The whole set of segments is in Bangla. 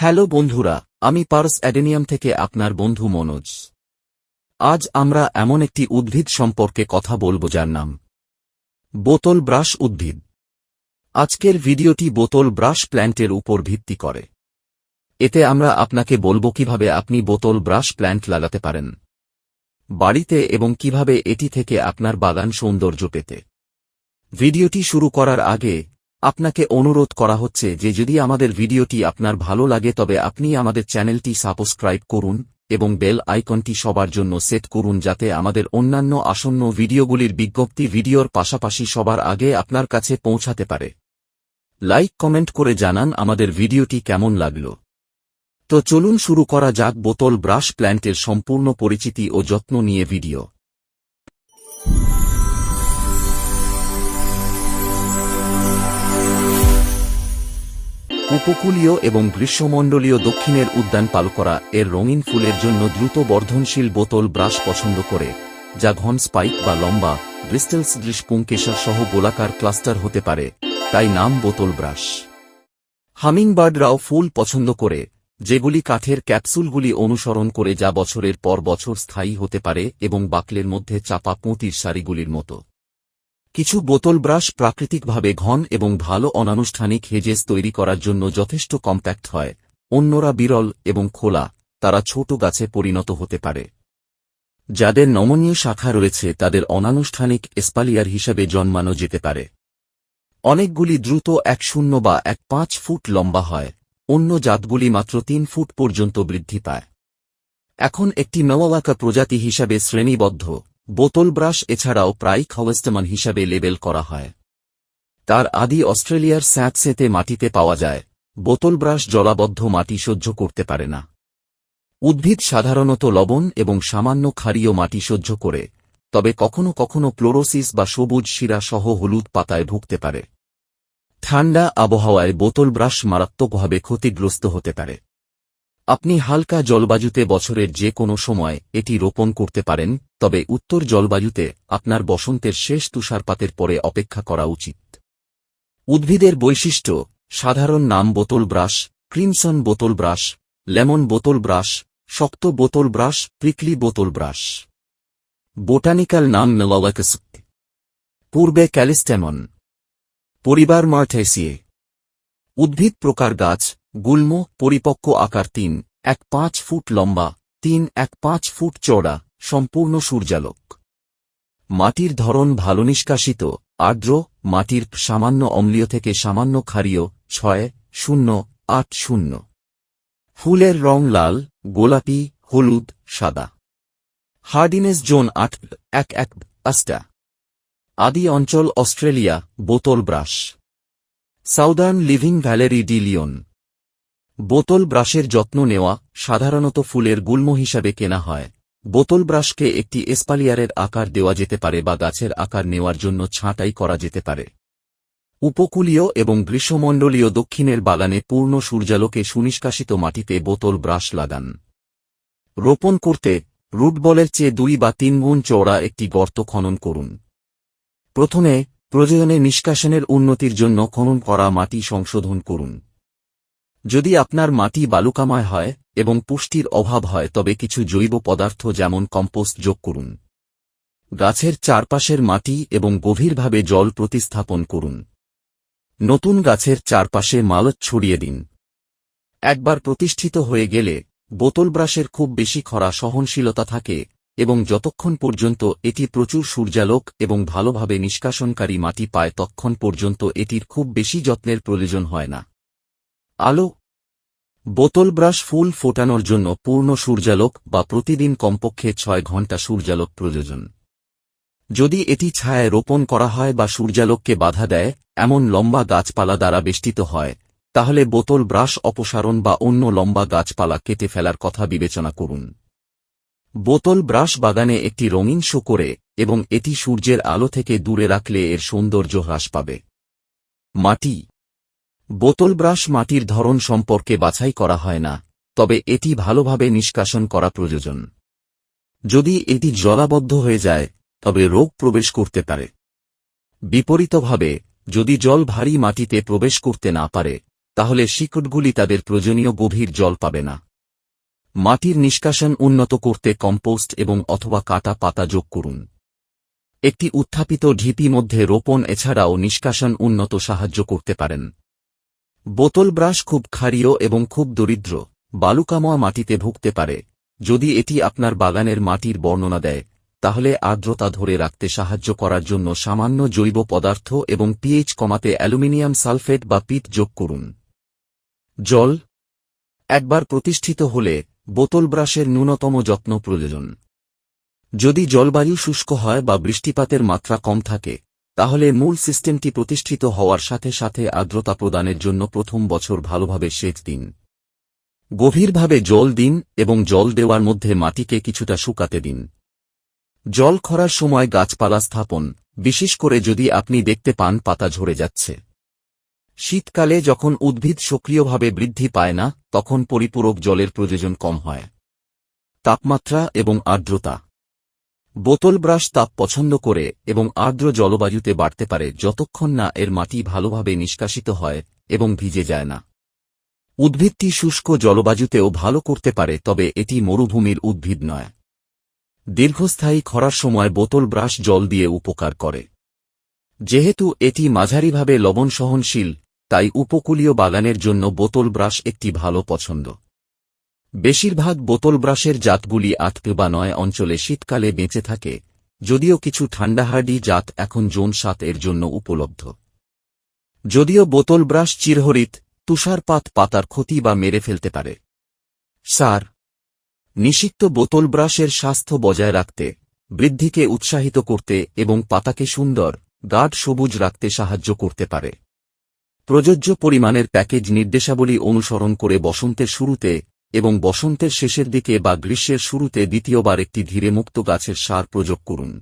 হ্যালো বন্ধুরা, আমি পার্স অ্যাডেনিয়াম থেকে আপনার বন্ধু মনোজ। আজ আমরা এমন একটি উদ্ভিদ সম্পর্কে কথা বলব যার নাম বোতল ব্রাশ উদ্ভিদ। আজকের ভিডিওটি বোতল ব্রাশ প্ল্যান্টের উপর ভিত্তি করে। এতে আমরা আপনাকে বলব কীভাবে আপনি বোতল ব্রাশ প্ল্যান্ট লাগাতে পারেন। বাড়িতে এবং কীভাবে এটি থেকে আপনার বাগান সৌন্দর্য পেতে। ভিডিওটি শুরু করার আগে আপনাকে অনুরোধ করা হচ্ছে যে যদি আমাদের ভিডিওটি আপনার ভালো লাগে তবে আপনি আমাদের চ্যানেলটি সাবস্ক্রাইব করুন এবং বেল আইকনটি সবার জন্য সেট করুন যাতে আমাদের অন্যান্য আসন্ন ভিডিওগুলির বিজ্ঞপ্তি ভিডিওর পাশাপাশি সবার আগে আপনার কাছে পৌঁছাতে পারে। লাইক, কমেন্ট করে জানান আমাদের ভিডিওটি কেমন লাগল। তো চলুন শুরু করা যাক বোতল ব্রাশ প্ল্যান্টের সম্পূর্ণ পরিচিতি ও যত্ন নিয়ে ভিডিও। উপকূলীয় এবং গ্রীষ্মমণ্ডলীয় দক্ষিণের উদ্যান পালকরা এর রঙিন ফুলের জন্য দ্রুত বর্ধনশীল বোতল ব্রাশ পছন্দ করে, যা ঘন স্পাইক বা লম্বা ব্রিস্টেলস দৃষ্পুঙ্কেশর সহ গোলাকার ক্লাস্টার হতে পারে, তাই নাম বোতল ব্রাশ। হামিংবার্ডরাও ফুল পছন্দ করে, যেগুলি কাঠের ক্যাপসুলগুলি অনুসরণ করে যা বছরের পর বছর স্থায়ী হতে পারে এবং বাকলের মধ্যে চাপা পুঁতির সারিগুলির মতো। কিছু বোতল ব্রাশ প্রাকৃতিকভাবে ঘন এবং ভালো অনানুষ্ঠানিক হেজেস তৈরি করার জন্য যথেষ্ট কম্প্যাক্ট হয়। অন্যরা বিরল এবং খোলা, তারা ছোট গাছে পরিণত হতে পারে। যাদের নমনীয় শাখা রয়েছে, তাদের অনানুষ্ঠানিক এসপালিয়ার হিসাবে জন্মানো যেতে পারে। অনেকগুলি দ্রুত এক শূন্য বা এক পাঁচ ফুট লম্বা হয়, অন্য জাতগুলি মাত্র তিন ফুট পর্যন্ত বৃদ্ধি পায়। এখন একটি নওয়ালাকা প্রজাতি হিসাবে শ্রেণীবদ্ধ। বোতল ব্রাশ এছাড়াও প্রায় খওয়েস্টমান হিসাবে লেবেল করা হয়। তার আদি অস্ট্রেলিয়ার স্যাঁতসেতে মাটিতে পাওয়া যায়। বোতল ব্রাশ জলাবদ্ধ মাটি সহ্য করতে পারে না। উদ্ভিদ সাধারণত লবণ এবং সামান্য ক্ষারীয় মাটি সহ্য করে, তবে কখনো কখনো ক্লোরোসিস বা সবুজ শিরা সহ হলুদ পাতায় ভুগতে পারে। ঠান্ডা আবহাওয়ায় বোতল ব্রাশ মারাত্মকভাবে ক্ষতিগ্রস্ত হতে পারে। আপনি হালকা জলবায়ুতে বছরের যে কোনো সময় এটি রোপণ করতে পারেন, তবে উত্তর জলবায়ুতে আপনার বসন্তের শেষ তুষারপাতের পরে অপেক্ষা করা উচিত। উদ্ভিদের বৈশিষ্ট্য, সাধারণ নাম বোতল ব্রাশ, ক্রিমসন বোতল ব্রাশ, লেমন বোতল ব্রাশ, শক্ত বোতল ব্রাশ, প্রিকলি বোতল ব্রাশ। বোটানিক্যাল নাম মেলাওয়াকাস পূর্বে ক্যালিস্টেমন। পরিবার মার্থেসিয়ে উদ্ভিদ প্রকার গাছ গুল্ম, পরিপক্ক আকার তিন, এক পাঁচ ফুট লম্বা, তিন, এক পাঁচ ফুট চওড়া, সম্পূর্ণ সূর্যালোক। মাটির ধরন ভালো নিষ্কাশিত, আর্দ্র, মাটির সামান্য অম্লীয় থেকে সামান্য ক্ষারীয়, ছয়, শূন্য, আট শূন্য। ফুলের রং লাল, গোলাপি, হলুদ, সাদা। হার্ডিনেস জোন আট, এক এক, আস্টা। আদি অঞ্চল অস্ট্রেলিয়া, বোতল brush. Southern Living Valerie de Leon. বোতল ব্রাশের যত্ন নেওয়া সাধারণত ফুলের গুল্ম হিসাবে কেনা হয়। বোতল ব্রাশকে একটি এসপালিয়ারের আকার দেওয়া যেতে পারে বা গাছের আকার নেওয়ার জন্য ছাঁটাই করা যেতে পারে। উপকূলীয় এবং গ্রীষ্মমণ্ডলীয় দক্ষিণের বাগানে পূর্ণ সূর্যালোকে সুনিষ্কাশিত মাটিতে বোতল ব্রাশ লাগান। রোপণ করতে রুটবলের চেয়ে দুই বা তিন গুণ চওড়া একটি গর্ত খনন করুন। প্রথমে প্রয়োজনে নিষ্কাশনের উন্নতির জন্য খনন করা মাটি সংশোধন করুন। যদি আপনার মাটি বালুকাময় হয় এবং পুষ্টির অভাব হয়, তবে কিছু জৈব পদার্থ যেমন কম্পোস্ট যোগ করুন। গাছের চারপাশের মাটি এবং গভীরভাবে জল প্রতিস্থাপন করুন। নতুন গাছের চারপাশে মালত ছড়িয়ে দিন। একবার প্রতিষ্ঠিত হয়ে গেলে বোতল ব্রাশের খুব বেশি খরা সহনশীলতা থাকে এবং যতক্ষণ পর্যন্ত এটি প্রচুর সূর্যালোক এবং ভালোভাবে নিষ্কাশনকারী মাটি পায় তখন পর্যন্ত এটির খুব বেশি যত্নের প্রয়োজন হয় না। আলো? বোতল ব্রাশ ফুল ফোটানোর জন্য পূর্ণ সূর্যালোক বা প্রতিদিন কমপক্ষে ছয় ঘণ্টা সূর্যালোক প্রয়োজন। যদি এটি ছায়ায় রোপণ করা হয় বা সূর্যালোককে বাধা দেয়, এমন লম্বা গাছপালা দ্বারা বেষ্টিত হয়, তাহলে বোতল ব্রাশ অপসারণ বা অন্য লম্বা গাছপালা কেটে ফেলার কথা বিবেচনা করুন। বোতল ব্রাশ বাগানে একটি রঙিন শো করে এবং এটি সূর্যের আলো থেকে দূরে রাখলে এর সৌন্দর্য হ্রাস পাবে। মাটি বোতল ব্রাশ মাটির ধরন সম্পর্কে বাছাই করা হয় না, তবে এটি ভালোভাবে নিষ্কাশন করা প্রয়োজন। যদি এটি জলাবদ্ধ হয়ে যায়, তবে রোগ প্রবেশ করতে পারে। বিপরীতভাবে, যদি জল ভারী মাটিতে প্রবেশ করতে না পারে, তাহলে শিকড়গুলি তাদের প্রয়োজনীয় গভীর জল পাবে না। মাটির নিষ্কাশন উন্নত করতে কম্পোস্ট এবং অথবা কাটা পাতা যোগ করুন। একটি উত্থাপিত ঢিপি মধ্যে রোপণ এছাড়াও নিষ্কাশন উন্নত সাহায্য করতে পারেন। বোতল ব্রাশ খুব ক্ষারীয় এবং খুব দরিদ্র, বালুকাময় মাটিতে ভুগতে পারে। যদি এটি আপনার বাগানের মাটির বর্ণনা দেয়, তাহলে আর্দ্রতা ধরে রাখতে সাহায্য করার জন্য সামান্য জৈব পদার্থ এবং পিএইচ কমাতে অ্যালুমিনিয়াম সালফেট বা পিট যোগ করুন। জল একবার প্রতিষ্ঠিত হলে বোতল ব্রাশের ন্যূনতম যত্ন প্রয়োজন। যদি জলবায়ু শুষ্ক হয় বা বৃষ্টিপাতের মাত্রা কম থাকে তাহলে মূল সিস্টেমটি প্রতিষ্ঠিত হওয়ার সাথে সাথে আর্দ্রতা প্রদানের জন্য প্রথম বছর ভালোভাবে সেচ দিন। গভীরভাবে জল দিন এবং জল দেওয়ার মধ্যে মাটিকে কিছুটা শুকাতে দিন। জল খরার সময় গাছপালা স্থাপন, বিশেষ করে যদি আপনি দেখতে পান পাতা ঝরে যাচ্ছে। শীতকালে যখন উদ্ভিদ সক্রিয়ভাবে বৃদ্ধি পায় না, তখন পরিপূরক জলের প্রয়োজন কম হয়। তাপমাত্রা এবং আর্দ্রতা। বোতল ব্রাশ তাপ পছন্দ করে এবং আর্দ্র জলবায়ুতে বাড়তে পারে যতক্ষণ না এর মাটি ভালোভাবে নিষ্কাশিত হয় এবং ভিজে যায় না। উদ্ভিদটি শুষ্ক জলবায়ুতেও ভালো করতে পারে, তবে এটি মরুভূমির উদ্ভিদ নয়। দীর্ঘস্থায়ী খরার সময় বোতল ব্রাশ জল দিয়ে উপকার করে। যেহেতু এটি মাঝারিভাবে লবণ সহনশীল তাই উপকূলীয় বাগানের জন্য বোতল ব্রাশ একটি ভালো পছন্দ। বেশিরভাগ বোতল ব্রাশের জাতগুলি আটকে বা নয় অঞ্চলে শীতকালে বেঁচে থাকে, যদিও কিছু ঠান্ডাহার্ডি জাত এখন জোন সাত এর জন্য উপলব্ধ। যদিও বোতল ব্রাশ চিরহরিত, তুষারপাত পাতার ক্ষতি বা মেরে ফেলতে পারে। সার নিষিক্ত বোতল ব্রাশের স্বাস্থ্য বজায় রাখতে, বৃদ্ধিকে উৎসাহিত করতে এবং পাতাকে সুন্দর, গাঢ় সবুজ রাখতে সাহায্য করতে পারে। প্রযোজ্য পরিমাণের প্যাকেজ নির্দেশাবলী অনুসরণ করে বসন্তের শুরুতে এবং বসন্তের শেষের দিকে বা গ্রীষ্মের শুরুতে দ্বিতীয়বার একটি ধীরে মুক্ত গাছের সার প্রযোগ করুন।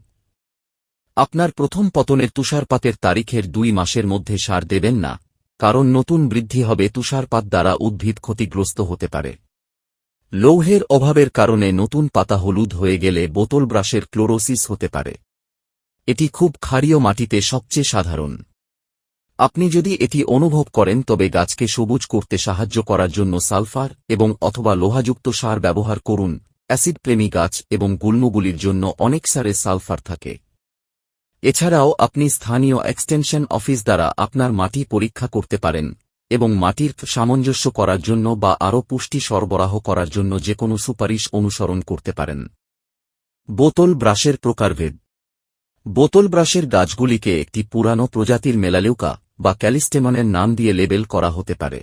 আপনার প্রথম পতনের তুষারপাতের তারিখের দুই মাসের মধ্যে সার দেবেন না, কারণ নতুন বৃদ্ধি হবে তুষারপাত দ্বারা উদ্ভিদ ক্ষতিগ্রস্ত হতে পারে। লৌহের অভাবের কারণে নতুন পাতা হলুদ হয়ে গেলে বোতল ব্রাশের ক্লোরোসিস হতে পারে। এটি খুব ক্ষারীয় মাটিতে সবচেয়ে সাধারণ। আপনি যদি এটি অনুভব করেন, তবে গাছকে সবুজ করতে সাহায্য করার জন্য সালফার এবং অথবা লোহাযুক্ত সার ব্যবহার করুন। অ্যাসিড প্রেমী গাছ এবং গুল্মগুলির জন্য অনেক সারে সালফার থাকে। এছাড়াও আপনি স্থানীয় এক্সটেনশন অফিস দ্বারা আপনার মাটি পরীক্ষা করতে পারেন এবং মাটির সামঞ্জস্য করার জন্য বা আরও পুষ্টি সরবরাহ করার জন্য যে কোনো সুপারিশ অনুসরণ করতে পারেন। বোতল ব্রাশের প্রকারভেদ। বোতল ব্রাশের গাছগুলিকে একটি পুরানো প্রজাতির মেলালিউকা বা ক্যালিস্টেমনের নাম দিয়ে লেবেল করা হতে পারে।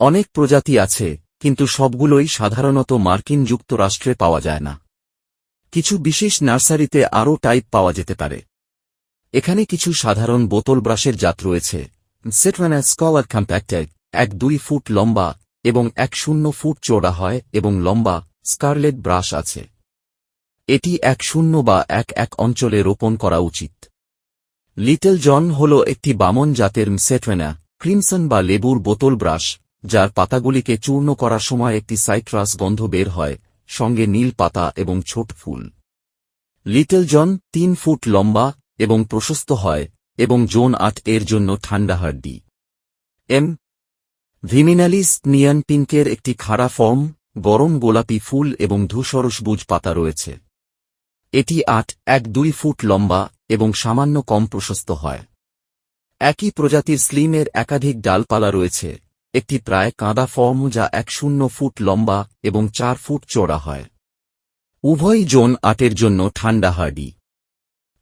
অনেক প্রজাতি আছে, কিন্তু সবগুলোই সাধারণত মার্কিন যুক্তরাষ্ট্রে পাওয়া যায় না। কিছু বিশেষ নার্সারিতে আরও টাইপ পাওয়া যেতে পারে। এখানে কিছু সাধারণ বোতল ব্রাশের জাত রয়েছে। সেটরানা স্কলার কম্প্যাক্টার এক দুই ফুট লম্বা এবং এক শূন্য ফুট চওড়া হয় এবং লম্বা স্কারলেট ব্রাশ আছে। এটি এক শূন্য বা এক এক অঞ্চলে রোপণ করা উচিত। লিটল জন হল একটি বামন জাতের সেট্রেনা ক্রিমসন বা লেবুর বোতল ব্রাশ, যার পাতাগুলিকে চূর্ণ করার সময় একটি সাইট্রাস গন্ধ বের হয়, সঙ্গে নীল পাতা এবং ছোট ফুল। লিটল জন তিন ফুট লম্বা এবং প্রশস্ত হয়, এবং জোন আট এর জন্য ঠান্ডা হাড্ডি। এম. ভিমিনালিস নিয়ান পিঙ্কের একটি খাড়া ফর্ম, গরম গোলাপি ফুল এবং ধূসর সবুজ পাতা রয়েছে। এটি আট, এক দুই ফুট লম্বা এবং সামান্য কম প্রশস্ত হয়। একই প্রজাতির স্লিমের একাধিক ডালপালা রয়েছে। একটি প্রায় কাঁদা ফর্ম যা এক শূন্য ফুট লম্বা এবং চার ফুট চওড়া হয়। উভয় জোন আটের জন্য ঠান্ডা হার্ডি।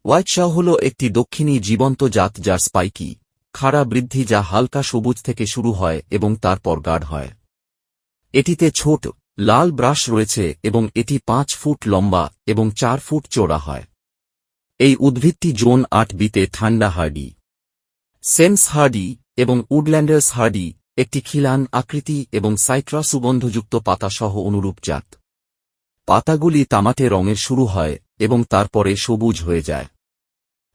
হোয়াইটশাও হল একটি দক্ষিণী জীবন্ত জাত যার স্পাইকি, খাড়া বৃদ্ধি যা হালকা সবুজ থেকে শুরু হয় এবং তারপর গাঢ় হয়। এটিতে ছোট লাল ব্রাশ রয়েছে এবং এটি পাঁচ ফুট লম্বা এবং চার ফুট চওড়া হয়। এই উদ্ভিদটি জোন আট বিতে ঠান্ডা হার্ডি, সেন্স হার্ডি এবং উডল্যান্ডার্স হার্ডি, একটি খিলান আকৃতি এবং সাইট্রা সুগন্ধযুক্ত পাতাসহ অনুরূপ জাত। পাতাগুলি তামাটে রঙের শুরু হয় এবং তারপরে সবুজ হয়ে যায়।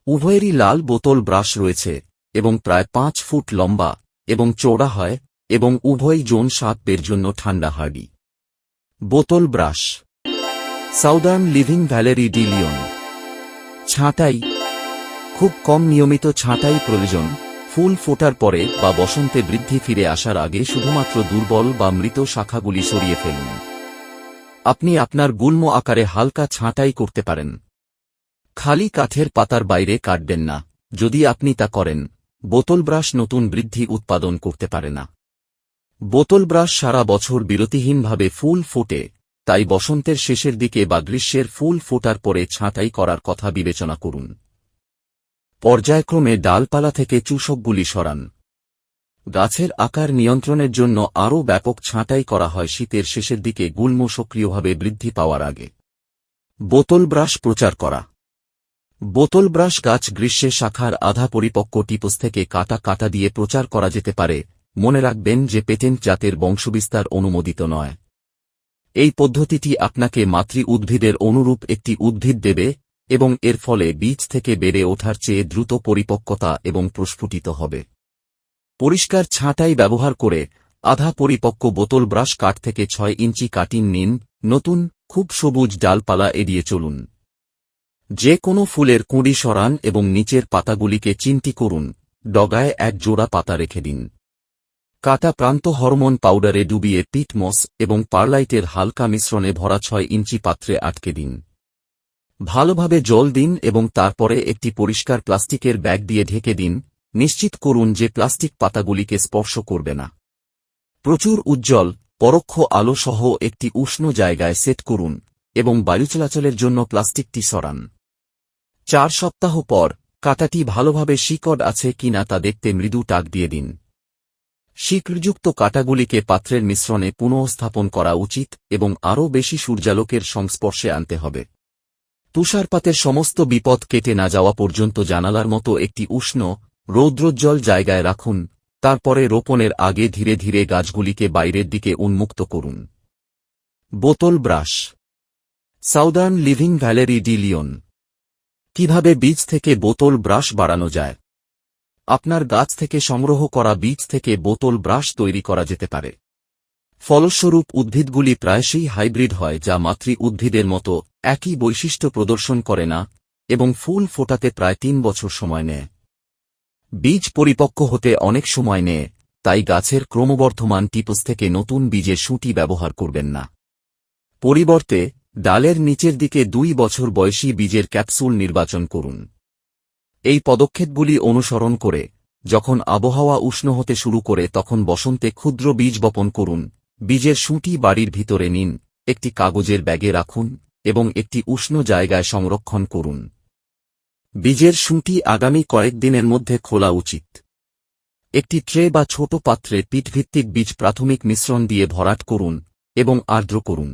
উভয়েরই লাল বোতল ব্রাশ রয়েছে এবং প্রায় পাঁচ ফুট লম্বা এবং চওড়া হয় এবং উভয় জোন সাত পের জন্য ঠান্ডা হার্ডি। বোতল brush. Southern Living Valerie de Leon ছাঁটাই। খুব কম নিয়মিত ছাঁটাই প্রয়োজন। ফুল ফোটার পরে বা বসন্তে বৃদ্ধি ফিরে আসার আগে শুধুমাত্র দুর্বল বা মৃত শাখাগুলি সরিয়ে ফেলুন। আপনি আপনার গুল্ম আকারে হালকা ছাঁটাই করতে পারেন। খালি কাঠের পাতার বাইরে কাটবেন না। যদি আপনি তা করেন, বোতল ব্রাশ নতুন বৃদ্ধি উৎপাদন করতে পারে না। বোতল ব্রাশ সারা বছর বিরতিহীনভাবে ফুল ফোটে, তাই বসন্তের শেষের দিকে বা গ্রীষ্মের ফুল ফোটার পরে ছাঁটাই করার কথা বিবেচনা করুন। পর্যায়ক্রমে ডালপালা থেকে চুষকগুলি সরান। গাছের আকার নিয়ন্ত্রণের জন্য আরও ব্যাপক ছাঁটাই করা হয় শীতের শেষের দিকে গুল্ম সক্রিয়ভাবে বৃদ্ধি পাওয়ার আগে। বোতল ব্রাশ প্রচার করা। বোতল ব্রাশ গাছ গ্রীষ্মে শাখার আধা পরিপক্ক টিপস থেকে কাটা কাটা দিয়ে প্রচার করা যেতে পারে মনে রাখবেন যে পেটেন্ট জাতের বংশবিস্তার অনুমোদিত নয়। এই পদ্ধতিটি আপনাকে মাতৃ উদ্ভিদের অনুরূপ একটি উদ্ভিদ দেবে এবং এর ফলে বীজ থেকে বেড়ে ওঠার চেয়ে দ্রুত পরিপক্কতা এবং প্রস্ফুটিত হবে। পরিষ্কার ছাঁটাই ব্যবহার করে আধা পরিপক্ক বোতল ব্রাশ কাঠ থেকে ছয় ইঞ্চি কাটিন নিন, নতুন, খুব সবুজ ডালপালা এড়িয়ে চলুন। যে কোনো ফুলের কুঁড়ি সরান এবং নিচের পাতাগুলিকে চিন্তি করুন, ডগায় এক জোড়া পাতা রেখে দিন। কাটা প্রান্ত হরমোন পাউডারে ডুবিয়ে পিটমস এবং পারলাইটের হালকা মিশ্রণে ভরা ছয় ইঞ্চি পাত্রে আটকে দিন। ভালোভাবে জল দিন এবং তারপরে একটি পরিষ্কার প্লাস্টিকের ব্যাগ দিয়ে ঢেকে দিন। নিশ্চিত করুন যে প্লাস্টিক পাতাগুলিকে স্পর্শ করবে না। প্রচুর উজ্জ্বল, পরোক্ষ আলো সহ একটি উষ্ণ জায়গায় সেট করুন এবং বায়ু চলাচলের জন্য প্লাস্টিকটি সরান। চার সপ্তাহ পর, কাটাটি ভালোভাবে শিকড় আছে কিনা তা দেখতে মৃদু টাক দিয়ে দিন। শিকড়যুক্ত কাটাগুলিকে পাত্রের মিশ্রণে পুনঃস্থাপন করা উচিত এবং আরও বেশি সূর্যালোকের সংস্পর্শে আনতে হবে। তুষারপাতের সমস্ত বিপদ কেটে না যাওয়া পর্যন্ত জানালার মতো একটি উষ্ণ, রৌদ্রোজ্জ্বল জায়গায় রাখুন, তারপরে রোপণের আগে ধীরে ধীরে গাছগুলিকে বাইরের দিকে উন্মুক্ত করুন। বোতল brush. Southern Living Valerie de Leon. কীভাবে বীজ থেকে বোতল ব্রাশ বাড়ানো যায়? আপনার গাছ থেকে সংগ্রহ করা বীজ থেকে বোতল ব্রাশ তৈরি করা যেতে পারে। ফলস্বরূপ, উদ্ভিদগুলি প্রায়শই হাইব্রিড হয়, যা মাতৃ উদ্ভিদের মতো একই বৈশিষ্ট্য প্রদর্শন করে না এবং ফুল ফোটাতে প্রায় তিন বছর সময় নেয়। বীজ পরিপক্ক হতে অনেক সময় নেয়, তাই গাছের ক্রমবর্ধমান টিপস থেকে নতুন বীজের সুঁটি ব্যবহার করবেন না। পরিবর্তে, ডালের নিচের দিকে দুই বছর বয়সী বীজের ক্যাপসুল নির্বাচন করুন। এই পদক্ষেপগুলি অনুসরণ করে, যখন আবহাওয়া উষ্ণ হতে শুরু করে তখন বসন্তে ক্ষুদ্র বীজ বপন করুন, বীজের সুঁটি বাড়ির ভিতরে নিন, একটি কাগজের ব্যাগে রাখুন, এবং একটি উষ্ণ জায়গায় সংরক্ষণ করুন। বীজের সুঁটি আগামী কয়েকদিনের মধ্যে খোলা উচিত। একটি ট্রে বা ছোট পাত্রে পিঠভিত্তিক বীজ প্রাথমিক মিশ্রণ দিয়ে ভরাট করুন, এবং আর্দ্র করুন।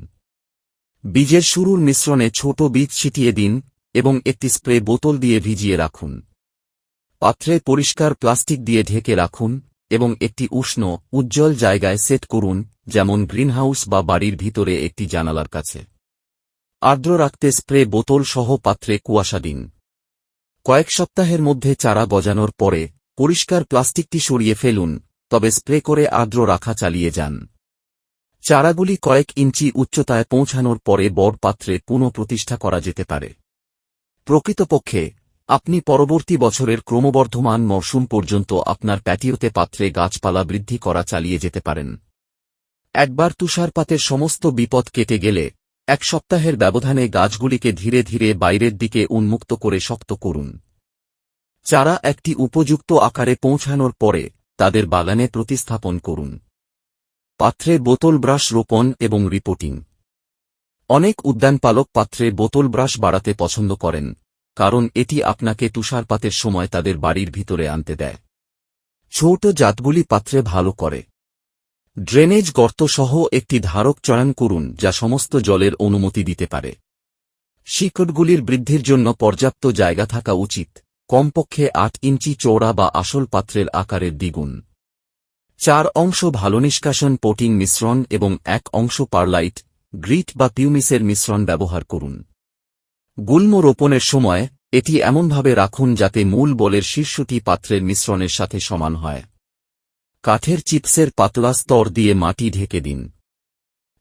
বীজের শুরুর মিশ্রণে ছোট বীজ ছিটিয়ে দিন এবং একটি স্প্রে বোতল দিয়ে ভিজিয়ে রাখুন। পাত্রে পরিষ্কার প্লাস্টিক দিয়ে ঢেকে রাখুন এবং একটি উষ্ণ, উজ্জ্বল জায়গায় সেট করুন, যেমন গ্রিনহাউস বা বাড়ির ভিতরে একটি জানালার কাছে। আর্দ্র রাখতে স্প্রে বোতল সহ পাত্রে কুয়াশা দিন। কয়েক সপ্তাহের মধ্যে চারা গজানোর পরে পরিষ্কার প্লাস্টিকটি সরিয়ে ফেলুন, তবে স্প্রে করে আর্দ্র রাখা চালিয়ে যান। চারাগুলি কয়েক ইঞ্চি উচ্চতায় পৌঁছানোর পরে বড় পাত্রে পুনঃপ্রতিষ্ঠা করা যেতে পারে। প্রকৃতপক্ষে, আপনি পরবর্তী বছরের ক্রমবর্ধমান মরশুম পর্যন্ত আপনার প্যাটিওতে পাত্রে গাছপালা বৃদ্ধি করা চালিয়ে যেতে পারেন। একবার তুষারপাতের সমস্ত বিপদ কেটে গেলে, এক সপ্তাহের ব্যবধানে গাছগুলিকে ধীরে ধীরে বাইরের দিকে উন্মুক্ত করে শক্ত করুন। চারা একটি উপযুক্ত আকারে পৌঁছানোর পরে, তাদের বাগানে প্রতিস্থাপন করুন। পাত্রে বোতল ব্রাশ রোপণ এবং রিপোর্টিং। অনেক উদ্যানপালক পাত্রে বোতল ব্রাশ বাড়াতে পছন্দ করেন, কারণ এটি আপনাকে তুষারপাতের সময় তাদের বাড়ির ভিতরে আনতে দেয়। ছোট জাতগুলি পাত্রে ভালো করে। ড্রেনেজ গর্ত সহ একটি ধারক চয়ন করুন, যা সমস্ত জলের অনুমতি দিতে পারে। শিকড়গুলির বৃদ্ধির জন্য পর্যাপ্ত জায়গা থাকা উচিত। কমপক্ষে আট ইঞ্চি চৌড়া বা আসল পাত্রের আকারের দ্বিগুণ। চার অংশ ভালো নিষ্কাশন, পোটিং মিশ্রণ এবং এক অংশ পারলাইট গ্রিট বা পিউমিসের মিশ্রণ ব্যবহার করুন। গুল্ম রোপণের সময়, এটি এমনভাবে রাখুন যাতে মূল বলের শীর্ষটি পাত্রের মিশ্রণের সাথে সমান হয়। কাঠের চিপসের পাতলা স্তর দিয়ে মাটি ঢেকে দিন।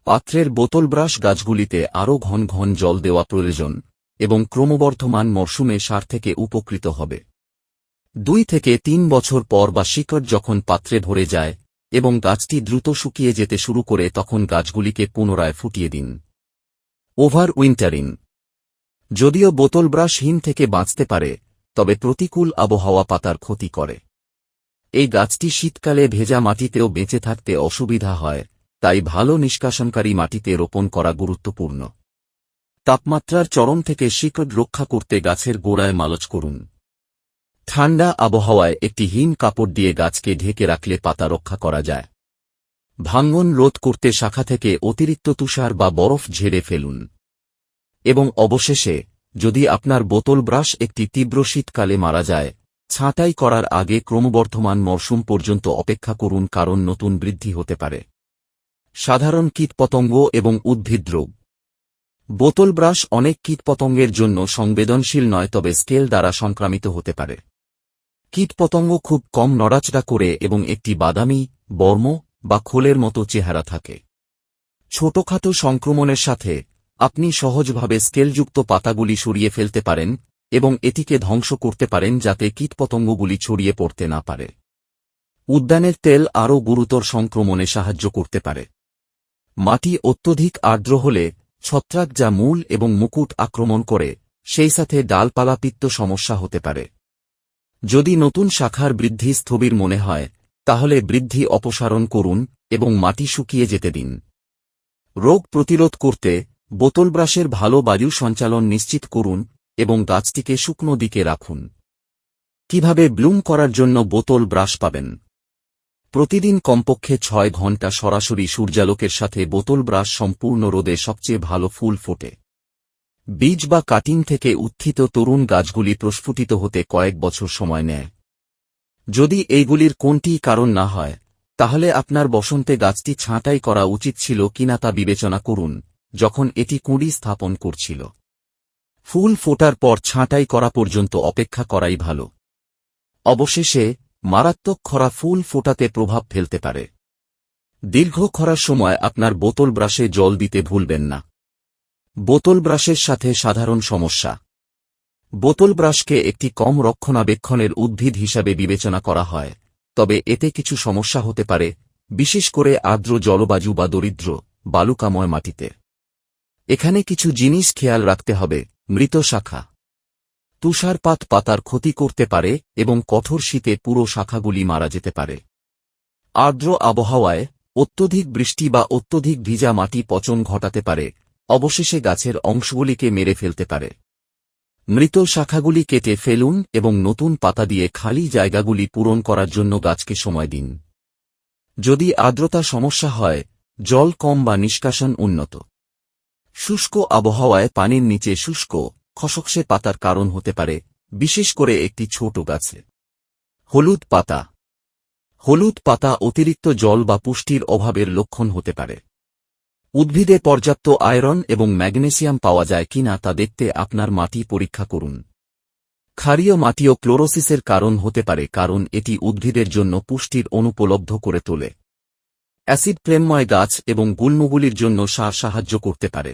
পাত্রের বোতল ব্রাশ গাছগুলিতে আরও ঘন ঘন জল দেওয়া প্রয়োজন, এবং ক্রমবর্ধমান মরশুমে সার থেকে উপকৃত হবে। দুই থেকে তিন বছর পর বা শিকড় যখন পাত্রে ভরে যায় এবং গাছটি দ্রুত শুকিয়ে যেতে শুরু করে তখন গাছগুলিকে পুনরায় ফুটিয়ে দিন। Overwintering. যদিও বোতল ব্রাশহীন থেকে বাঁচতে পারে, তবে প্রতিকূল আবহাওয়া পাতার ক্ষতি করে। এই গাছটি শীতকালে ভেজা মাটিতেও বেঁচে থাকতে অসুবিধা হয়, তাই ভালো নিষ্কাশনকারী মাটিতে রোপণ করা গুরুত্বপূর্ণ। তাপমাত্রার চরম থেকে শিকড় রক্ষা করতে গাছের গোড়ায় মালচ করুন। ঠান্ডা আবহাওয়ায় একটি হিম কাপড় দিয়ে গাছকে ঢেকে রাখলে পাতা রক্ষা করা যায়। ভাঙ্গন রোধ করতে শাখা থেকে অতিরিক্ত তুষার বা বরফ ঝেড়ে ফেলুন। এবং অবশেষে, যদি আপনার বোতল ব্রাশ একটি তীব্র শীতকালে মারা যায়, ছাঁটাই করার আগে ক্রমবর্ধমান মরশুম পর্যন্ত অপেক্ষা করুন কারণ নতুন বৃদ্ধি হতে পারে। সাধারণ কীটপতঙ্গ এবং উদ্ভিদ রোগ। বোতল ব্রাশ অনেক কীটপতঙ্গের জন্য সংবেদনশীল নয়, তবে স্কেল দ্বারা সংক্রামিত হতে পারে। কীটপতঙ্গ খুব কম নড়াচড়া করে এবং একটি বাদামি, বর্ম বা খোলের মতো চেহারা থাকে। ছোটখাটো সংক্রমণের সাথে আপনি সহজভাবে স্কেলযুক্ত পাতাগুলি সরিয়ে ফেলতে পারেন এবং এটিকে ধ্বংস করতে পারেন যাতে কীটপতঙ্গগুলি ছড়িয়ে পড়তে না পারে। উদ্যানের তেল আরও গুরুতর সংক্রমণে সাহায্য করতে পারে। মাটি অত্যধিক আর্দ্র হলে ছত্রাক যা মূল এবং মুকুট আক্রমণ করে, সেই সাথে ডালপালাপিত্ত সমস্যা হতে পারে। যদি নতুন শাখার বৃদ্ধি স্থবির মনে হয়, তাহলে বৃদ্ধি অপসারণ করুন এবং মাটি শুকিয়ে যেতে দিন। রোগ প্রতিরোধ করতে বোতল ব্রাশের ভালো বায়ু সঞ্চালন নিশ্চিত করুন এবং গাছটিকে শুকনো দিকে রাখুন। কীভাবে ব্লুম করার জন্য বোতল ব্রাশ পাবেন? প্রতিদিন কমপক্ষে ছয় ঘণ্টা সরাসরি সূর্যালোকের সাথে বোতল ব্রাশ সম্পূর্ণ রোদে সবচেয়ে ভালো ফুল ফোটে। বীজ বা কাটিং থেকে উত্থিত তরুণ গাছগুলি প্রস্ফুটিত হতে কয়েক বছর সময় নেয়। যদি এইগুলির কোনটিই কারণ না হয়, তাহলে আপনার বসন্তে গাছটি ছাঁটাই করা উচিত ছিল কিনা তা বিবেচনা করুন, যখন এটি কুঁড়ি স্থাপন করছিল। ফুল ফোটার পর ছাঁটাই করা পর্যন্ত অপেক্ষা করাই ভালো। অবশেষে, মারাত্মক খরা ফুল ফোটাতে প্রভাব ফেলতে পারে। দীর্ঘ খরার সময় আপনার বোতল ব্রাশে জল দিতে ভুলবেন না। বোতল ব্রাশের সাথে সাধারণ সমস্যা। বোতল ব্রাশকে একটি কম রক্ষণাবেক্ষণের উদ্ভিদ হিসাবে বিবেচনা করা হয়, তবে এতে কিছু সমস্যা হতে পারে, বিশেষ করে আর্দ্র জলবায়ু বা দরিদ্র, বালুকাময় মাটিতে। এখানে কিছু জিনিস খেয়াল রাখতে হবে, মৃত শাখা। তুষারপাত পাতার ক্ষতি করতে পারে এবং কঠোর শীতে পুরো শাখাগুলি মারা যেতে পারে। আর্দ্র আবহাওয়ায় অত্যধিক বৃষ্টি বা অত্যধিক ভিজা মাটি পচন ঘটাতে পারে অবশেষে গাছের অংশগুলিকে মেরে ফেলতে পারে। মৃত শাখাগুলি কেটে ফেলুন এবং নতুন পাতা দিয়ে খালি জায়গাগুলি পূরণ করার জন্য গাছকে সময় দিন। যদি আর্দ্রতা সমস্যা হয়, জল কম বা নিষ্কাশন উন্নত। শুষ্ক আবহাওয়ায় পানির নিচে শুষ্ক খসকসে পাতার কারণ হতে পারে, বিশেষ করে একটি ছোট গাছে। হলুদ পাতা। হলুদ পাতা অতিরিক্ত জল বা পুষ্টির অভাবের লক্ষণ হতে পারে। উদ্ভিদে পর্যাপ্ত আয়রন এবং ম্যাগনেসিয়াম পাওয়া যায় কিনা তা দেখতে আপনার মাটি পরীক্ষা করুন। ক্ষারীয় মাটিও ক্লোরোসিসের কারণ হতে পারে কারণ এটি উদ্ভিদের জন্য পুষ্টির অনুপলব্ধ করে তোলে। অ্যাসিড প্রেমময় গাছ এবং গুল্মগুলির জন্য সার সাহায্য করতে পারে।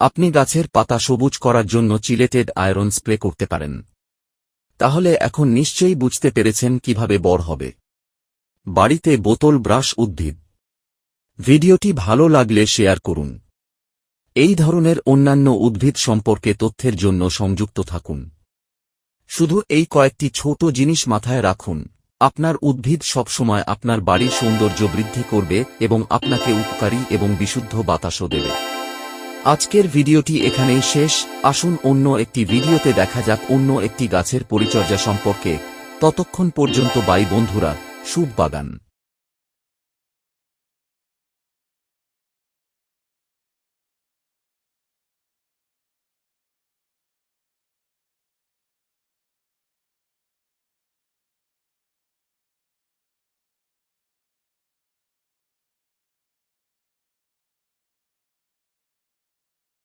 আপনি গাছের পাতা সবুজ করার জন্য চিলেটেড আয়রন স্প্রে করতে পারেন। তাহলে এখন নিশ্চয়ই বুঝতে পেরেছেন কীভাবে বড় হবে। বাড়িতে বোতল ব্রাশ উদ্ভিদ। ভিডিওটি ভালো লাগলে শেয়ার করুন। এই ধরনের অন্যান্য উদ্ভিদ সম্পর্কে তথ্যের জন্য সংযুক্ত থাকুন। শুধু এই কয়েকটি ছোট জিনিস মাথায় রাখুন, আপনার উদ্ভিদ সবসময় আপনার বাড়ির সৌন্দর্য বৃদ্ধি করবে এবং আপনাকে উপকারী এবং বিশুদ্ধ বাতাসও দেবে। আজকের ভিডিওটি এখানেই শেষ, আসুন অন্য একটি ভিডিওতে দেখা যাক অন্য একটি গাছের পরিচর্যা সম্পর্কে। ততক্ষণ পর্যন্ত বাই বন্ধুরা শুভ বাগান